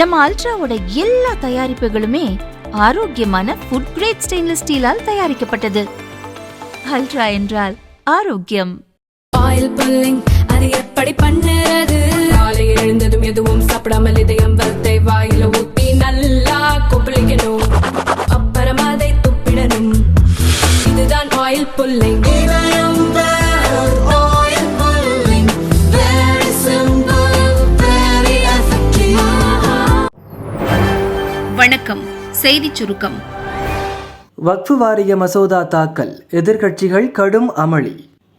நம்ம அல்ட்ராவோட எல்லா தயாரிப்புகளுமே ஆரோக்கியமான ஃபுட் கிரேட் ஸ்டெயின்லெஸ் ஸ்டீலால் தயாரிக்கப்பட்டது. அல்ட்ரா என்றால் ஆரோக்கியம். ஆயில் புல்லிங் அது எப்படி பண்ணுறது? காலை எழுந்ததும் எதுவும் சாப்பிடாமல் இதயம் வளத்தை வாயில ஊத்தி நல்லா கொப்பளிக்கணும். அப்புறம் அதை துப்பிடணும். இதுதான் ஆயில் புல்லிங் செய்திச் சுருக்கம். வக்ஃபு வாரிய மசோதா தாக்கல். எதிர்க்கட்சிகள் கடும் அமளி.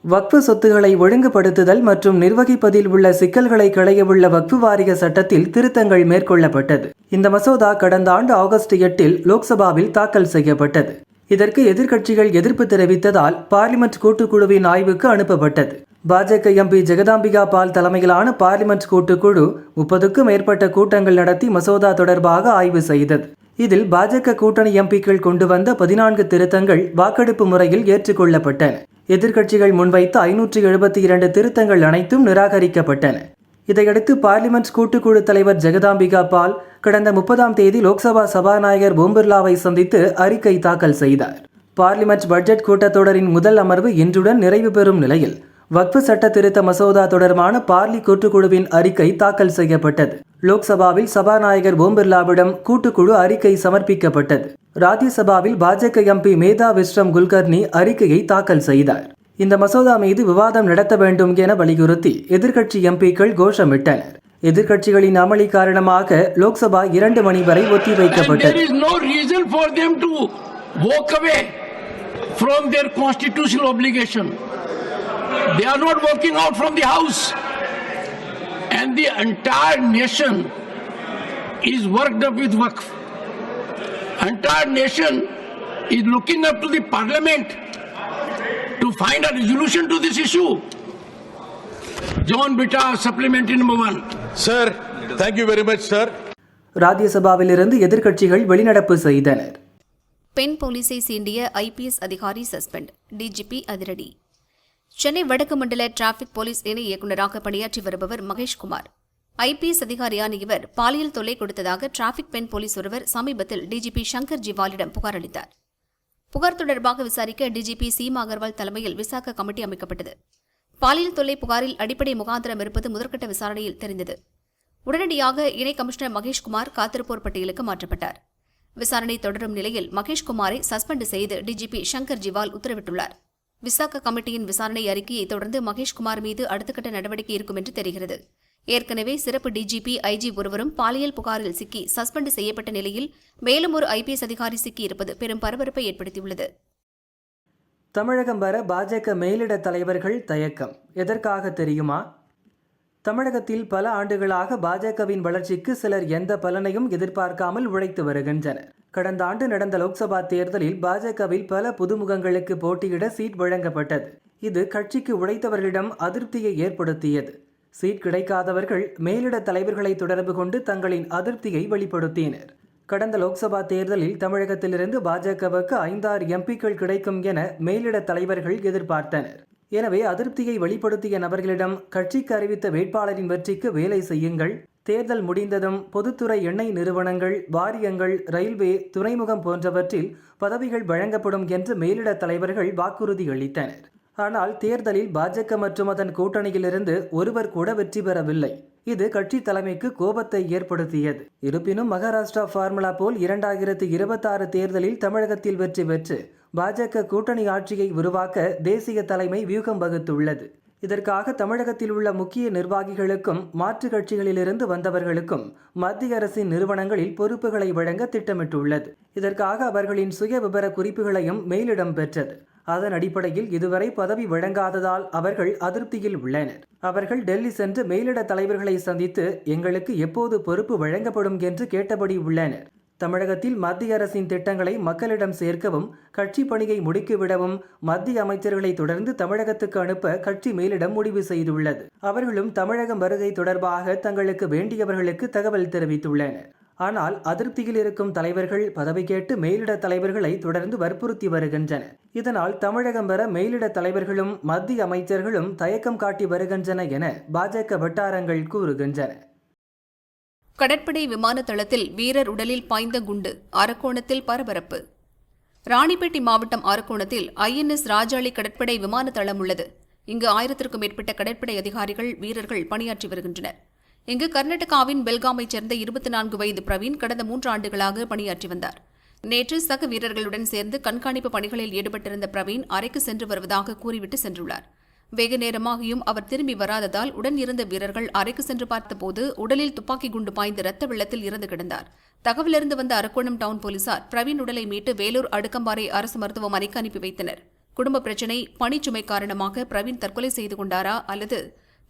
வக்ஃபு சொத்துக்களை ஒழுங்குபடுத்துதல் மற்றும் நிர்வகிப்பதில் உள்ள சிக்கல்களை களையவுள்ள வக்ஃபு வாரிய சட்டத்தில் திருத்தங்கள் மேற்கொள்ளப்பட்டது. இந்த மசோதா கடந்த ஆண்டு ஆகஸ்ட் எட்டில் லோக்சபாவில் தாக்கல் செய்யப்பட்டது. இதற்கு எதிர்க்கட்சிகள் எதிர்ப்பு தெரிவித்ததால் பார்லிமெண்ட் கூட்டுக்குழுவின் ஆய்வுக்கு அனுப்பப்பட்டது. பாஜக எம்பி ஜெகதாம்பிகா பால் தலைமையிலான பார்லிமெண்ட் கூட்டுக்குழு முப்பதுக்கும் மேற்பட்ட கூட்டங்கள் நடத்தி மசோதா தொடர்பாக ஆய்வு செய்தது. இதில் பாஜக கூட்டணி எம்பிக்கள் கொண்டு வந்த பதினான்கு திருத்தங்கள் வாக்கெடுப்பு முறையில் ஏற்றுக்கொள்ளப்பட்டன. எதிர்க்கட்சிகள் முன்வைத்த ஐநூற்றி எழுபத்தி இரண்டு திருத்தங்கள் அனைத்தும் நிராகரிக்கப்பட்டன. இதையடுத்து பார்லிமெண்ட் கூட்டுக்குழு தலைவர் ஜெகதாம்பிகா பால் கடந்த முப்பதாம் தேதி லோக்சபா சபாநாயகர் ஓம் பிர்லாவை சந்தித்து அறிக்கை தாக்கல் செய்தார். பார்லிமெண்ட் பட்ஜெட் கூட்டத்தொடரின் முதல் அமர்வு இன்றுடன் நிறைவு பெறும் நிலையில் வக்ஃபு சட்ட திருத்த மசோதா தொடர்பான பார்லி கூட்டுக்குழுவின் அறிக்கை தாக்கல் செய்யப்பட்டது. லோக்சபாவில் சபாநாயகர் ஓம் பிர்லாவிடம் கூட்டுக்குழு அறிக்கை சமர்ப்பிக்கப்பட்டது. ராஜ்யசபாவில் பாஜக எம்பி மேதா விஸ்ரம் குல்கர்னி அறிக்கையை தாக்கல் செய்தார். இந்த மசோதா மீது விவாதம் நடத்த வேண்டும் என வலியுறுத்தி எதிர்க்கட்சி எம்பிக்கள் கோஷமிட்டனர். எதிர்க்கட்சிகளின் அமளி காரணமாக லோக்சபா இரண்டு மணி வரை ஒத்திவைக்கப்பட்டது. They are not walking out from the house. And the entire nation is worked up with Waqf. Entire nation is looking up to the parliament to find a resolution to this issue. John Bitta, supplementary number one. Sir, thank you very much, sir. ராஜ்யசபாவிலிருந்து எதிர்க்கட்சிகள் வெளிநடப்பு செய்தனர் பெண் போலீஸை சீண்டிய IPS அதிகாரி suspend DGP அதிரடி சென்னை வடக்கு மண்டல டிராபிக் போலீஸ் இணை இயக்குநராக பணியாற்றி வருபவர் மகேஷ்குமார் ஐபிஎஸ் அதிகாரியான இவர் பாலியல் தொல்லை கொடுத்ததாக டிராபிக் பெண் போலீஸ் ஒருவர் சமீபத்தில் டிஜிபி சங்கர் ஜிவாலிடம் புகார் அளித்தார். புகார் தொடர்பாக விசாரிக்க டிஜிபி சீமா அகர்வால் தலைமையில் விசாக கமிட்டி அமைக்கப்பட்டது. பாலியல் தொல்லை புகாரில் அடிப்படை முகாந்திரம் இருப்பது முதற்கட்ட விசாரணையில் தெரிந்தது. உடனடியாக இணை கமிஷனர் மகேஷ்குமார் காத்திருப்போர் பட்டியலுக்கு மாற்றப்பட்டார். விசாரணை தொடரும் நிலையில் மகேஷ்குமாரை சஸ்பெண்ட் செய்து டிஜிபி சங்கர் ஜிவால் உத்தரவிட்டுள்ளார். விசாக கமிட்டியின் விசாரணை அறிக்கையை தொடர்ந்து மகேஷ்குமார் மீது அடுத்த கட்ட நடவடிக்கை இருக்கும் என்று தெரிகிறது. ஏற்கனவே சிறப்பு டிஜிபி ஐஜி ஒருவரும் பாலியல் புகாரில் சிக்கி சஸ்பெண்ட் செய்யப்பட்ட நிலையில் மேலும் ஒரு ஐபிஎஸ் அதிகாரி சிக்கியிருப்பது பெரும் பரபரப்பை ஏற்படுத்தியுள்ளது. தமிழகம் வர பாஜக மேலிட தலைவர்கள் தயக்கம். எதற்காக தெரியுமா? தமிழகத்தில் பல ஆண்டுகளாக பாஜகவின் வளர்ச்சிக்கு சிலர் எந்த பலனையும் எதிர்பார்க்காமல் உழைத்து வருகின்றனர். கடந்த ஆண்டு நடந்த லோக்சபா தேர்தலில் பாஜகவில் பல புதுமுகங்களுக்கு போட்டியிட சீட் வழங்கப்பட்டது. இது கட்சிக்கு உழைத்தவர்களிடம் அதிருப்தியை ஏற்படுத்தியது. சீட் கிடைக்காதவர்கள் மேலிட தலைவர்களை தொடர்பு கொண்டு தங்களின் அதிருப்தியை வெளிப்படுத்தினர். கடந்த லோக்சபா தேர்தலில் தமிழகத்திலிருந்து பாஜகவுக்கு ஐந்தாறு எம்பிக்கள் கிடைக்கும் என மேலிட தலைவர்கள் எதிர்பார்த்தனர். எனவே அதிருப்தியை வெளிப்படுத்திய நபர்களிடம் கட்சிக்கு அறிவித்த வேட்பாளரின் வெற்றிக்கு வேலை செய்யுங்கள். தேர்தல் முடிந்ததும் பொதுத்துறை எண்ணெய் நிறுவனங்கள் வாரியங்கள் ரயில்வே துறைமுகம் போன்றவற்றில் பதவிகள் வழங்கப்படும் என்று மேலிட தலைவர்கள் வாக்குறுதி அளித்தனர். ஆனால் தேர்தலில் பாஜக மற்றும் அதன் கூட்டணியிலிருந்து ஒருவர் கூட வெற்றி பெறவில்லை. இது கட்சி தலைமைக்கு கோபத்தை ஏற்படுத்தியது. இருப்பினும் மகாராஷ்டிரா ஃபார்முலா போல் இரண்டாயிரத்து இருபத்தாறு தேர்தலில் தமிழகத்தில் வெற்றி பெற்று பாஜக கூட்டணி ஆட்சியை உருவாக்க தேசிய தலைமை வியூகம் வகுத்துள்ளது. இதற்காக தமிழகத்தில் உள்ள முக்கிய நிர்வாகிகளுக்கும் மாற்றுக் கட்சிகளிலிருந்து வந்தவர்களுக்கும் மத்திய அரசின் நிறுவனங்களில் பொறுப்புகளை வழங்க திட்டமிட்டுள்ளது. இதற்காக அவர்களின் சுய விபர குறிப்புகளையும் மெயிலிடம் பெற்றது. அதன் அடிப்படையில் இதுவரை பதவி வழங்காததால் அவர்கள் அதிருப்தியில் உள்ளனர். அவர்கள் டெல்லி சென்று மேலிட தலைவர்களை சந்தித்து எங்களுக்கு எப்போது பொறுப்பு வழங்கப்படும் என்று கேட்டபடி உள்ளனர். தமிழகத்தில் மத்திய அரசின் திட்டங்களை மக்களிடம் சேர்க்கவும் கட்சி பணியை முடுக்கிவிடவும் மத்திய அமைச்சர்களை தொடர்ந்து தமிழகத்துக்கு அனுப்ப கட்சி மேலிடம் முடிவு செய்துள்ளது. அவர்களும் தமிழகம் வருகை தொடர்பாக தங்களுக்கு வேண்டியவர்களுக்கு தகவல் தெரிவித்துள்ளனர். ஆனால் அதிருப்தியில் இருக்கும் தலைவர்கள் பதவி கேட்டு மேலிட தலைவர்களை தொடர்ந்து வற்புறுத்தி வருகின்றனர். இதனால் தமிழகம் வர மேலிட தலைவர்களும் மத்திய அமைச்சர்களும் தயக்கம் காட்டி வருகின்றன என பாஜக வட்டாரங்கள் கூறுகின்றன. கடற்படை விமான தளத்தில் வீரர் உடலில் பாய்ந்த குண்டு அரக்கோணத்தில் பரபரப்பு. ராணிப்பேட்டை மாவட்டம் அரக்கோணத்தில் ஐஎன்எஸ் ராஜாளி கடற்படை விமான தளம் உள்ளது. இங்கு ஆயிரத்திற்கும் மேற்பட்ட கடற்படை அதிகாரிகள் வீரர்கள் பணியாற்றி வருகின்றனர். இங்கு கர்நாடகாவின் பெல்காமைச் சேர்ந்த இருபத்தி நான்கு வயது பிரவீன் கடந்த மூன்று ஆண்டுகளாக பணியாற்றி வந்தார். நேற்று சக வீரர்களுடன் சேர்ந்து கண்காணிப்பு பணிகளில் ஈடுபட்டிருந்த பிரவீன் அறைக்கு சென்று வருவதாக கூறிவிட்டு சென்றுள்ளார். வெகு நேரமாகியும் அவர் திரும்பி வராததால் உடன் இருந்த வீரர்கள் அறைக்கு சென்று பார்த்தபோது உடலில் துப்பாக்கி குண்டு பாய்ந்து ரத்த வெள்ளத்தில் இறந்து கிடந்தார். தகவலிருந்து வந்த அரக்கோணம் டவுன் போலீசார் பிரவீன் உடலை மீட்டு வேலூர் அடுக்கம்பாறை அரசு மருத்துவமனைக்கு அனுப்பி வைத்தனர். குடும்ப பிரச்சினை பணிச்சுமை காரணமாக பிரவீன் தற்கொலை செய்து கொண்டாரா அல்லது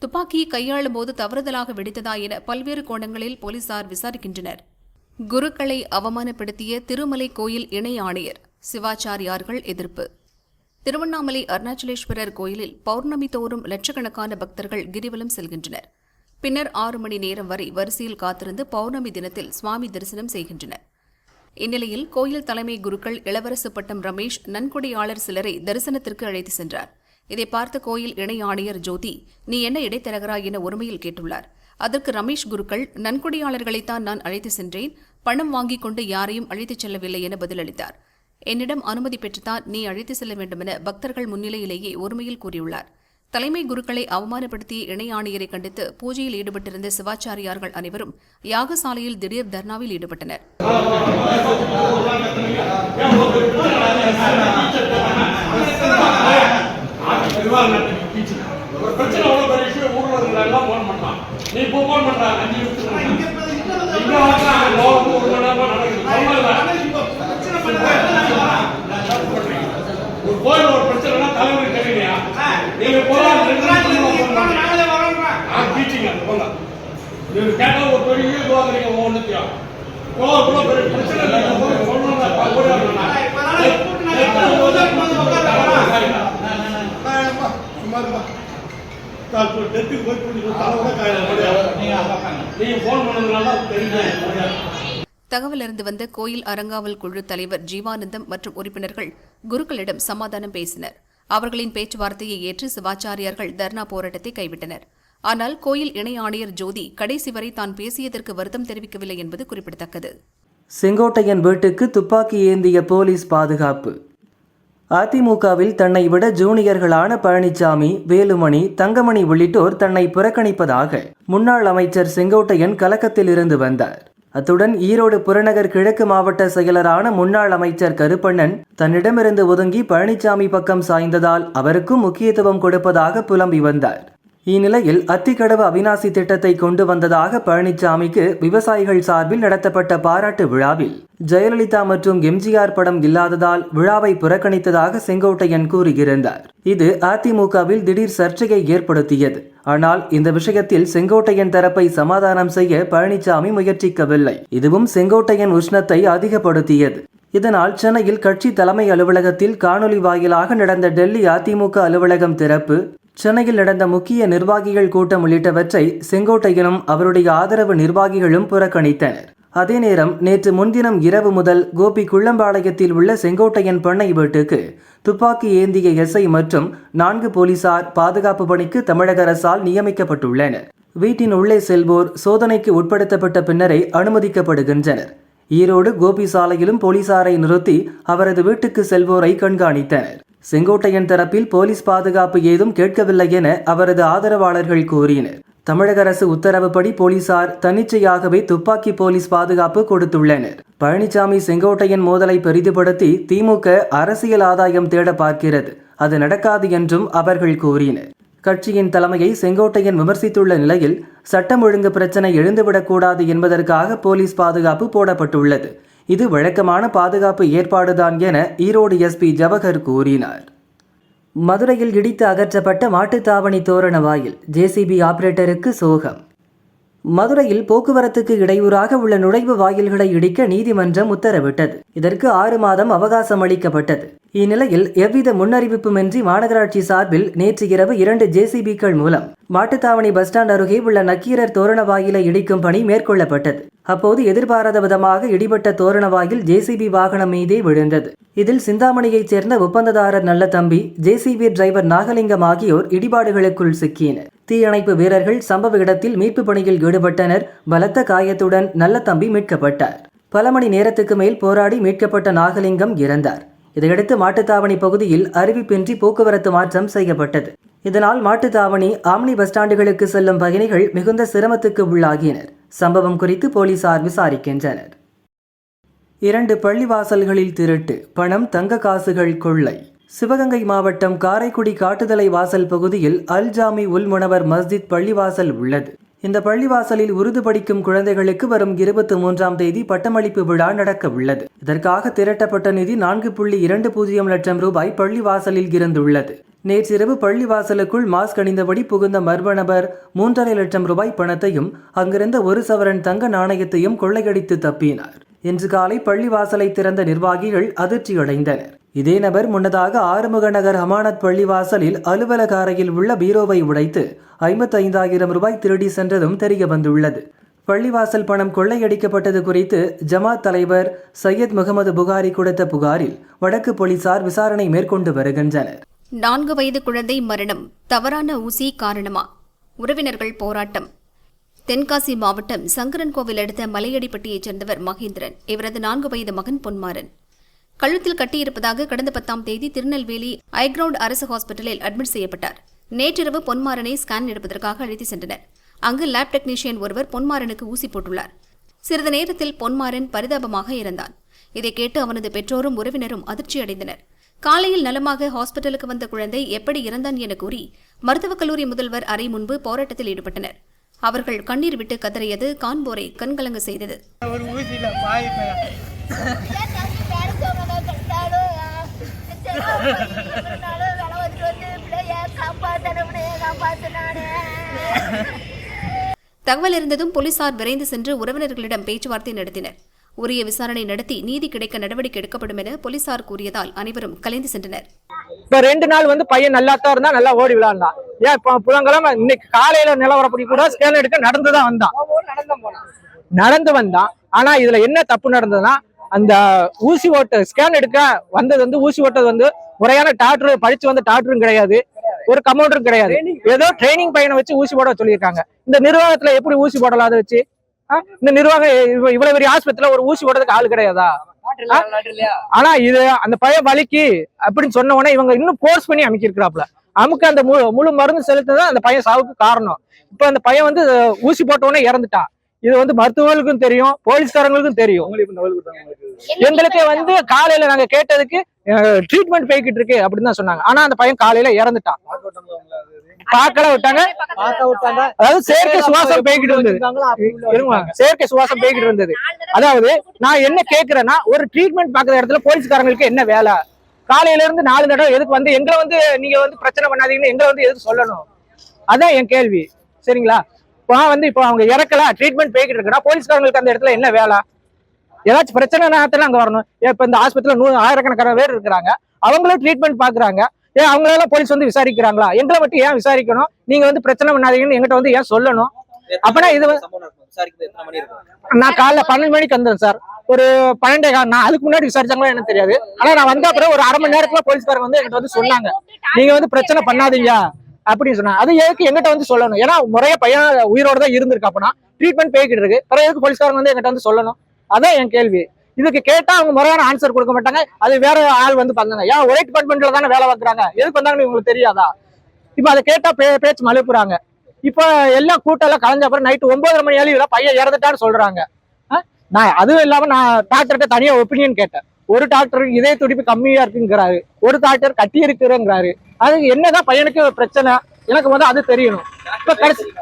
துப்பாக்கியை கையாளும் போது தவறுதலாக வெடித்ததா என பல்வேறு கோணங்களில் போலீசார் விசாரிக்கின்றனர். குருக்களை அவமானப்படுத்திய திருமலை கோயில் இணை ஆணையர் சிவாச்சாரியார்கள் எதிர்ப்பு. திருவண்ணாமலை அருணாச்சலேஸ்வரர் கோயிலில் பௌர்ணமி தோறும் லட்சக்கணக்கான பக்தர்கள் கிரிவலம் செல்கின்றனர். பின்னர் ஆறு மணி நேரம் வரை வரிசையில் காத்திருந்து பௌர்ணமி தினத்தில் சுவாமி தரிசனம் செய்கின்றனர். இந்நிலையில் கோயில் தலைமை குருக்கள் இளவரசு பட்டம் ரமேஷ் நன்கொடையாளர் சிலரை தரிசனத்திற்கு அழைத்து சென்றார். இதை பார்த்த கோயில் இணை ஆணையர் ஜோதி நீ என்ன இடைத்தரகராய் என ஒருமையில் கேட்டுள்ளார். அதற்கு ரமேஷ் குருக்கள் நன்கொடையாளர்களைத்தான் நான் அழைத்து சென்றேன். பணம் வாங்கிக் கொண்டு யாரையும் அழைத்துச் செல்லவில்லை என பதிலளித்தார். என்னிடம் அனுமதி பெற்றுத்தான் நீ அழைத்து செல்ல வேண்டுமென பக்தர்கள் முன்னிலையிலேயே ஒருமையில் கூறியுள்ளார். தலைமை குருக்களை அவமானப்படுத்திய இணை ஆணையரை கண்டித்து பூஜையில் ஈடுபட்டிருந்த சிவாச்சாரியார்கள் அனைவரும் யாகசாலையில் திடீர் தர்ணாவில் ஈடுபட்டனர். நடக்குது பிரச்சனை அவ்வளவு பெரிய விஷயம் ஊர்ல இருக்கிற எல்லாம் போன் பண்ணான் நீ இப்போ போன் பண்ற அஞ்சு நிமிஷம் இங்க வந்தா லோகம் ஒரு மணி நேரமா நடக்குது சொல்லல. ஒரு கோயில் ஒரு பிரச்சனைனா தலைவர் தெரியுங்க நீங்க போலாம் ரெண்டு நிமிஷம் phone பண்ணுங்க. ஆ, டீச்சிங் அது போங்க நீங்க கேட்டா ஒரு பெரிய இதுவாக நீங்க ஒண்ணுத்தியா கோவத்துல பெரிய பிரச்சனை இல்லை போய் சொல்லணும்னா கூட டெத்துக்கு போய் கொஞ்சம் தலைவர காயம் நீங்க போன் பண்ணதுனால தெரிஞ்சு தகவல் அறிந்து வந்த கோயில் அறங்காவல் குழு தலைவர் ஜீவானந்தம் மற்றும் உறுப்பினர்கள் குருக்களிடம் சமாதானம் பேசினர் அவர்களின் பேச்சுவார்த்தையை ஏற்று சிவாச்சாரியார்கள் தர்ணா போராட்டத்தை கைவிட்டனர். ஆனால் கோயில் இணை ஆணையர் ஜோதி கடைசி வரை தான் பேசியதற்கு வருத்தம் தெரிவிக்கவில்லை என்பது குறிப்பிடத்தக்கது. செங்கோட்டையன் வீட்டுக்கு துப்பாக்கி ஏந்திய போலீஸ் பாதுகாப்பு. அதிமுகவில் தன்னை விட ஜூனியர்களான பழனிசாமி வேலுமணி தங்கமணி உள்ளிட்டோர் தன்னை புறக்கணிப்பதாக முன்னாள் அமைச்சர் செங்கோட்டையன் கலக்கத்தில் இருந்து வந்தார். அத்துடன் ஈரோடு புறநகர் கிழக்கு மாவட்ட செயலரான முன்னாள் அமைச்சர் கருப்பண்ணன் தன்னிடமிருந்து ஒதுங்கி பழனிசாமி பக்கம் சாய்ந்ததால் அவருக்கும் முக்கியத்துவம் கொடுப்பதாக புலம்பி வந்தார். இந்நிலையில் அத்திக்கடவு அவிநாசி திட்டத்தை கொண்டு வந்ததாக பழனிசாமிக்கு விவசாயிகள் சார்பில் நடத்தப்பட்ட பாராட்டு விழாவில் ஜெயலலிதா மற்றும் எம்ஜிஆர் படம் இல்லாததால் விழாவை புறக்கணித்ததாக செங்கோட்டையன் கூறியிருந்தார். இது அதிமுகவில் திடீர் சர்ச்சையை ஏற்படுத்தியது. ஆனால் இந்த விஷயத்தில் செங்கோட்டையன் தரப்பை சமாதானம் செய்ய பழனிசாமி முயற்சிக்கவில்லை. இதுவும் செங்கோட்டையன் உஷ்ணத்தை அதிகப்படுத்தியது. இதனால் சென்னையில் கட்சி தலைமை அலுவலகத்தில் காணொலி வாயிலாக நடந்த டெல்லி அதிமுக அலுவலகம் திறப்பு சென்னையில் நடந்த முக்கிய நிர்வாகிகள் கூட்டம் உள்ளிட்டவற்றை செங்கோட்டையனும் அவருடைய ஆதரவு நிர்வாகிகளும் புறக்கணித்தனர். அதே நேரம் நேற்று முன்தினம் இரவு முதல் கோபி குள்ளம்பாளையத்தில் உள்ள செங்கோட்டையன் பண்ணை வீட்டுக்கு துப்பாக்கி ஏந்திய எஸ்ஐ மற்றும் நான்கு போலீசார் பாதுகாப்பு பணிக்கு தமிழக அரசால் நியமிக்கப்பட்டுள்ளனர். வீட்டின் உள்ளே செல்வோர் சோதனைக்கு உட்படுத்தப்பட்ட பின்னரே அனுமதிக்கப்படுகின்றனர். ஈரோடு கோபி சாலையிலும் போலீசாரை நிறுத்தி அவரது வீட்டுக்கு செல்வோரை கண்காணித்தனர். செங்கோட்டையன் தரப்பில் போலீஸ் பாதுகாப்பு ஏதும் கேட்கவில்லை என அவரது ஆதரவாளர்கள் கூறினர். தமிழக அரசு உத்தரவுப்படி போலீசார் தன்னிச்சையாகவே துப்பாக்கி போலீஸ் பாதுகாப்பு கொடுத்துள்ளனர். பழனிசாமி செங்கோட்டையன் மோதலை பெரிதுபடுத்தி திமுக அரசியல் ஆதாயம் தேட பார்க்கிறது. அது நடக்காது என்றும் அவர்கள் கூறினர். கட்சியின் தலைமையை செங்கோட்டையன் விமர்சித்துள்ள நிலையில் சட்டம் ஒழுங்கு பிரச்சனை எழுந்துவிடக்கூடாது என்பதற்காக போலீஸ் பாதுகாப்பு போடப்பட்டுள்ளது. இது வழக்கமான பாதுகாப்பு ஏற்பாடுதான் என ஈரோடு எஸ்பி ஜவஹர் கூறினார். மதுரையில் இடித்து அகற்றப்பட்ட மாட்டுத்தாவணி தோரண வாயில் ஜேசிபி ஆபரேட்டருக்கு சோகம். மதுரையில் போக்குவரத்துக்கு இடையூறாக உள்ள நுழைவு வாயில்களை இடிக்க நீதிமன்றம் உத்தரவிட்டது. இதற்கு ஆறு மாதம் அவகாசம் அளிக்கப்பட்டது. இந்நிலையில் எவ்வித முன்னறிவிப்புமின்றி மாநகராட்சி சார்பில் நேற்று இரவு இரண்டு ஜேசிபிக்கள் மூலம் மாட்டுத்தாவணி பஸ் ஸ்டாண்ட் அருகே உள்ள நக்கீரர் தோரண வாயிலை இடிக்கும் பணி மேற்கொள்ளப்பட்டது. அப்போது எதிர்பாராத விதமாக இடிபட்ட தோரண வாயில் ஜேசிபி வாகனம் மீதே விழுந்தது. இதில் சிந்தாமணியைச் சேர்ந்த ஒப்பந்ததாரர் நல்ல தம்பி ஜேசிபி டிரைவர் நாகலிங்கம் ஆகியோர் இடிபாடுகளுக்குள் சிக்கினர். தீயணைப்பு வீரர்கள் சம்பவ இடத்தில் மீட்பு பணியில் ஈடுபட்டனர். பலத்த காயத்துடன் நல்ல தம்பி மீட்கப்பட்டார். பல மணி நேரத்துக்கு மேல் போராடி மீட்கப்பட்ட நாகலிங்கம் இறந்தார். இதையடுத்து மாட்டுத்தாவணி பகுதியில் அறிவிப்பின்றி போக்குவரத்து மாற்றம் செய்யப்பட்டது. இதனால் மாட்டுத்தாவணி ஆம்னி பஸ் ஸ்டாண்டுகளுக்கு செல்லும் பயணிகள் மிகுந்த சிரமத்துக்கு உள்ளாகினர். சம்பவம் குறித்து போலீசார் விசாரிக்கின்றனர். இரண்டு பள்ளிவாசல்களில் திருட்டு பணம் தங்க காசுகள் கொள்ளை. சிவகங்கை மாவட்டம் காரைக்குடி காட்டுதலை வாசல் பகுதியில் அல் ஜாமி உல்முனவர் மஸ்ஜித் பள்ளிவாசல் உள்ளது. இந்த பள்ளிவாசலில் உருது படிக்கும் குழந்தைகளுக்கு வரும் இருபத்தி மூன்றாம் தேதி பட்டமளிப்பு விழா நடக்க உள்ளது. இதற்காக திரட்டப்பட்ட நிதி நான்கு புள்ளி இரண்டு பூஜ்ஜியம் லட்சம் ரூபாய் பள்ளிவாசலில் இருந்துள்ளது. நேற்றிரவு பள்ளிவாசலுக்குள் மாஸ்க் அணிந்தபடி புகுந்த மர்ம நபர் மூன்றரை லட்சம் ரூபாய் பணத்தையும் அங்கிருந்த ஒரு சவரன் தங்க நாணயத்தையும் கொள்ளையடித்து தப்பினார். இன்று காலை பள்ளிவாசலை திறந்த நிர்வாகிகள் அதிர்ச்சியடைந்தனர். இதே நபர் முன்னதாக ஆறுமுக நகர் ஹமானத் பள்ளிவாசலில் அலுவலக அறையில் உள்ள பீரோவை உடைத்து ஐம்பத்தைந்தாயிரம் ரூபாய் திருடி சென்றதும் தெரிய வந்துள்ளது. பள்ளிவாசல் பணம் கொள்ளையடிக்கப்பட்டது குறித்து ஜமாத் தலைவர் சையத் முகமது புகாரி கொடுத்த புகாரில் வடக்கு போலீசார் விசாரணை மேற்கொண்டு வருகின்றனர். நான்கு வயது குழந்தை மரணம் தவறான ஊசி காரணமா? உறவினர்கள் போராட்டம். தென்காசி மாவட்டம் சங்கரன்கோவில் அடுத்த மலையடிப்பட்டியைச் சேர்ந்தவர் மகேந்திரன். இவரது நான்கு வயது மகன் பொன்மாறன். கழுத்தில் கட்டியிருப்பதாக கடந்த பத்தாம் தேதி திருநெல்வேலி ஐக்ரவுண்ட் அரசு ஹாஸ்பிட்டலில் அட்மிட் செய்யப்பட்டார். நேற்றிரவு பொன்மாறனை ஸ்கேன் எடுப்பதற்காக அழைத்து சென்றனர். அங்கு லேப் டெக்னீஷியன் ஒருவர் பொன்மாறனுக்கு ஊசி போட்டுள்ளார். சிறிது நேரத்தில் பொன்மாறன் பரிதாபமாக இறந்தான். இதை கேட்டு அவனது பெற்றோரும் உறவினரும் அதிர்ச்சியடைந்தனர். காலையில் நலமாக ஹாஸ்பிட்டலுக்கு வந்த குழந்தை எப்படி இறந்தான் என கூறி மருத்துவக் கல்லூரி முதல்வர் அறை முன்பு போராட்டத்தில் ஈடுபட்டனர். அவர்கள் கண்ணீர் விட்டு கதறியது காண்போரை கண்கலங்க செய்தது. தகவல் இருந்ததும் போலீசார் விரைந்து சென்று உறவினர்களிடம் பேச்சுவார்த்தை நடத்தினர். உரிய விசாரணை நடத்தி நீதி கிடைக்க நடவடிக்கை எடுக்கப்படும் என போலீசார் கூறியதால் அனைவரும் கலைந்து சென்றனர். இப்ப ரெண்டு நாள் வந்து பையன் நல்லா தான் இருந்தா நல்லா ஓடி விளையாண்டான் ஏன் இப்ப புதன்கிழமை இன்னைக்கு காலையில நிலவரப்படி கூட ஸ்கேன் எடுக்க நடந்துதான் வந்தான். நடந்து வந்தான். ஆனா இதுல என்ன தப்பு நடந்ததுன்னா அந்த ஊசி ஓட்டு ஸ்கேன் எடுக்க வந்தது வந்து ஊசி ஓட்டது வந்து முறையான டாக்டர் படிச்சு வந்த டாக்டரும் கிடையாது. ஒரு கமௌண்டரும் கிடையாது. ஏதோ ட்ரைனிங் பையனை வச்சு ஊசி போட சொல்லியிருக்காங்க. இந்த நிர்வாகத்துல எப்படி ஊசி போடலாம் அதை வச்சு? இந்த நிர்வாகம் இவ்வ- இவ்வளவு பெரிய ஆஸ்பத்திரியில ஒரு ஊசி போடுறதுக்கு ஆள் கிடையாதா? ஆனா இது அந்த பையன் வலிக்கு அப்படின்னு சொன்ன உடனே இவங்க இன்னும் போர்ஸ் பண்ணி அமைக்கிருக்கிறாப்ல அமுக்கு அந்த முழு முழு மருந்து செலுத்துதான் அந்த பையன் சாவுக்கு காரணம். இப்ப அந்த பையன் வந்து ஊசி போட்ட உடனே இறந்துட்டான் இது வந்து மருத்துவர்களுக்கும் தெரியும் போலீஸ்காரங்களுக்கும் தெரியும். எங்களுக்கு வந்து காலையில நாங்க கேட்டதுக்கு ட்ரீட்மெண்ட் போய்கிட்டு இருக்கு அப்படின்னு தான் சொன்னாங்க. ஆனா அந்த பையன் காலையில இறந்துட்டான். பார்க்கல விட்டாங்க. அதாவது செயற்கை சுவாசம் போய்கிட்டு இருந்தது. செயற்கை சுவாசம் போய்கிட்டு இருந்தது. அதாவது நான் என்ன கேக்குறேன்னா ஒரு ட்ரீட்மெண்ட் பாக்குற இடத்துல போலீஸ்காரங்களுக்கு என்ன வேலை? காலையில இருந்து நாலு தடவை எதுக்கு வந்து எங்களை வந்து நீங்க வந்து பிரச்சனை பண்ணாதீங்கன்னு எங்களை வந்து எதுக்கு சொல்லணும்? அதான் என் கேள்வி. சரிங்களா? இப்போ வந்து இப்போ அவங்க இறக்கல ட்ரீட்மெண்ட் போய்கிட்டு இருக்குன்னா போலீஸ்காரங்களுக்கு அந்த இடத்துல என்ன வேலை? ஏதாச்சும் பிரச்சனை நேரத்துல அங்க வரணும். இப்ப இந்த ஆஸ்பத்திரியில நூறு ஆயிரக்கணக்கான பேர் இருக்கிறாங்க. அவங்களும் ட்ரீட்மெண்ட் பாக்குறாங்க. ஏன் அவங்களெல்லாம் போலீஸ் வந்து விசாரிக்கிறாங்களா? எங்களை மட்டும் ஏன் விசாரிக்கணும்? நீங்க வந்து பிரச்சனை பண்ணாதீங்கன்னு எங்கிட்ட வந்து ஏன் சொல்லணும்? அப்பனா இது நான் காலைல பன்னெண்டு மணிக்கு வந்தேன் சார். ஒரு பன்னெண்டே கால் நான் அதுக்கு முன்னாடி விசாரிச்சாங்களா எனக்கு தெரியாது. ஆனா நான் வந்த அப்புறம் ஒரு அரை மணி நேரத்துல போலீஸ்காரங்க வந்து என்கிட்ட வந்து சொன்னாங்க. நீங்க வந்து பிரச்சனை பண்ணாதீங்க. அப்படின்னு சொன்னாங்க. அது எதுக்கு எங்கிட்ட வந்து சொல்லணும்? ஏன்னா முறைய பையன் உயிரோட தான் இருந்திருக்கு அப்பனா. ட்ரீட்மெண்ட் போய்கிட்டு இருக்கு. பிறகு எதுக்கு போலீஸ்காரங்க வந்து எங்கிட்ட வந்து சொல்லணும்? அதான் என் கேள்வி. இதுக்கு கேட்டா அவங்க முறையான ஆன்சர் கொடுக்க மாட்டாங்க. அது வேற ஆள் வந்து பண்ணாங்க ஏன் ஒரே டிபார்ட்மெண்ட்ல தானே வேலை பார்க்குறாங்க? எதுக்கு வந்தாங்கன்னு உங்களுக்கு தெரியாதா? இப்ப அதை கேட்டா பே- பேச்சு மலைப்புறாங்க இப்ப எல்லாம் கூட்டம் எல்லாம் கலைஞ்ச அப்புறம் நைட்டு ஒன்பதரை மணி அளவில் பையன் இறந்துட்டான்னு சொல்றாங்க. ஆ? நான் அதுவும் இல்லாம நான் டாக்டர்கிட்ட தனியா ஒப்பீனியன் கேட்டேன். ஒரு டாக்டர் இதே துடிப்பு கம்மியா இருக்குங்கிறாரு. ஒரு டாக்டர் கட்டி இருக்குறங்கிறாரு. அது என்னதான் பையனுக்கு பிரச்சனை? எனக்கு வந்து அது தெரியணும். இப்ப கடைசி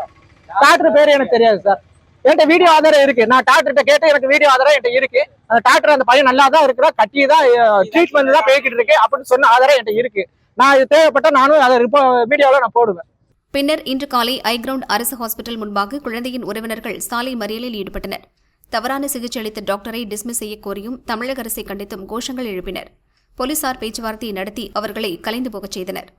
டாக்டர் பேரு எனக்கு தெரியாது சார் என்கிட்ட வீடியோ ஆதாரம் இருக்கு. நான் டாக்டர்கிட்ட கேட்டு எனக்கு வீடியோ ஆதாரம் என்கிட்ட இருக்கு. அந்த டாக்டர் அந்த பையன் நல்லா தான் இருக்கிறா கட்டி தான் ட்ரீட்மெண்ட் தான் பேக்கிட்டு இருக்கு அப்படின்னு சொன்ன ஆதாரம் என்கிட்ட இருக்கு. நான் இது தேவைப்பட்ட நானும் அதை வீடியோவில் நான் போடுவேன். பின்னர் இன்று காலை ஐகிரவுண்ட் அரசு ஹாஸ்பிட்டல் முன்பாக குழந்தையின் உறவினர்கள் சாலை மறியலில் ஈடுபட்டனர். தவறான சிகிச்சை அளித்த டாக்டரை டிஸ்மிஸ் செய்ய கோரியும் தமிழக அரசை கண்டித்தும் கோஷங்கள் எழுப்பினர். போலீசார் பேச்சுவார்த்தை நடத்தி அவர்களை கலைந்து போகச் செய்தனர்.